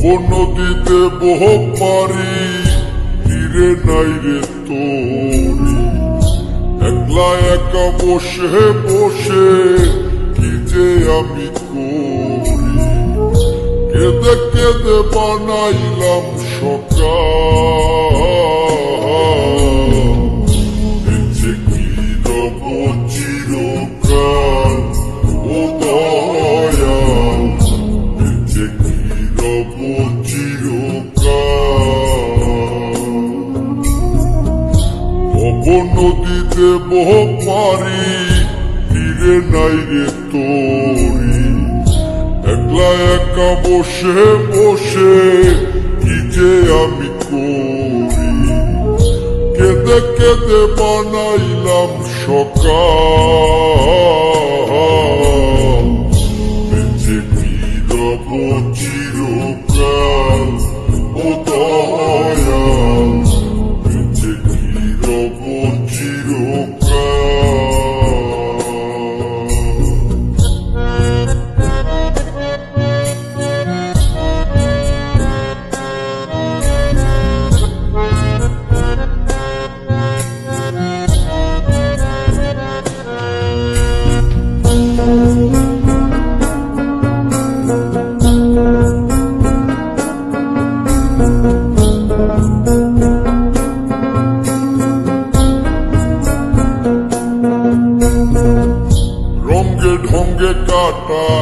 ভব নদীতে বহ পারি তীরে নাই রে তোরি। একলা একা বসে বসে, কি যে আমি করি। কেঁদে কেঁদে বানাইলাম নদীতে বহ পারি তীরে নাই রে তোরি। একলা একা বসে বসে কি যে আমি করি? কেঁদে কেঁদে বানাইলাম সকাল।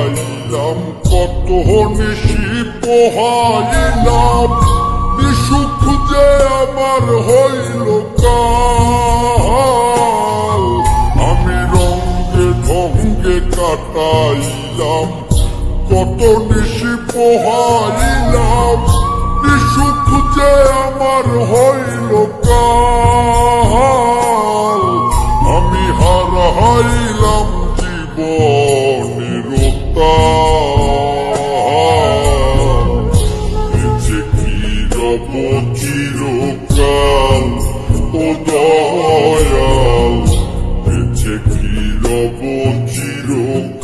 কাটাইলাম কত নিশি পোহাইলাম বিশু খুঁজে আমার হইল আমি রঙ্গে ঢঙ্গে কাটাইলাম। কত নিশি পোহাইলাম চিরকাল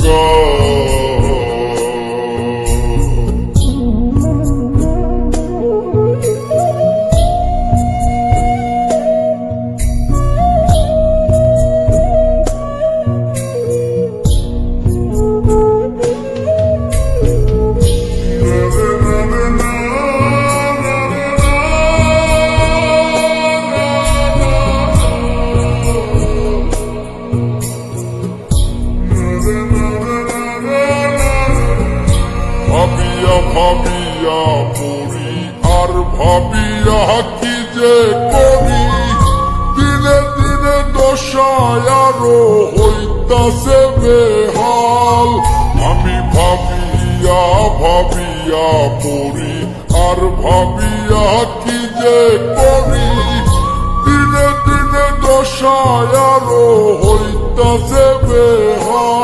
ভাবিয়া পড়ি, আর ভাবিয়া কি যে করি? দিনে দিনে দশায় আরও হইতাছে বেহাল। আমি ভাবিয়া ভাবিয়া পড়ি, আর ভাবিয়া কি যে করি? দিনে দিনে দশায় আরও হইতাছে বেহাল।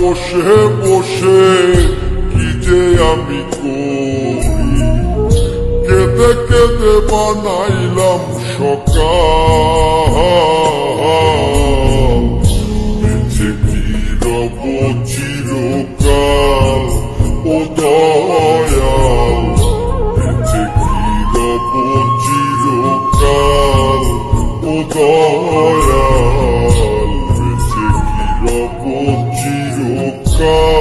বসে বসে, কি যে আমি করি? কেঁদে কেঁদে বানাইলাম সকাল। কি রব চিরকাল, ও দয়াল। কি রব চিরকাল, ও দয়াল। go.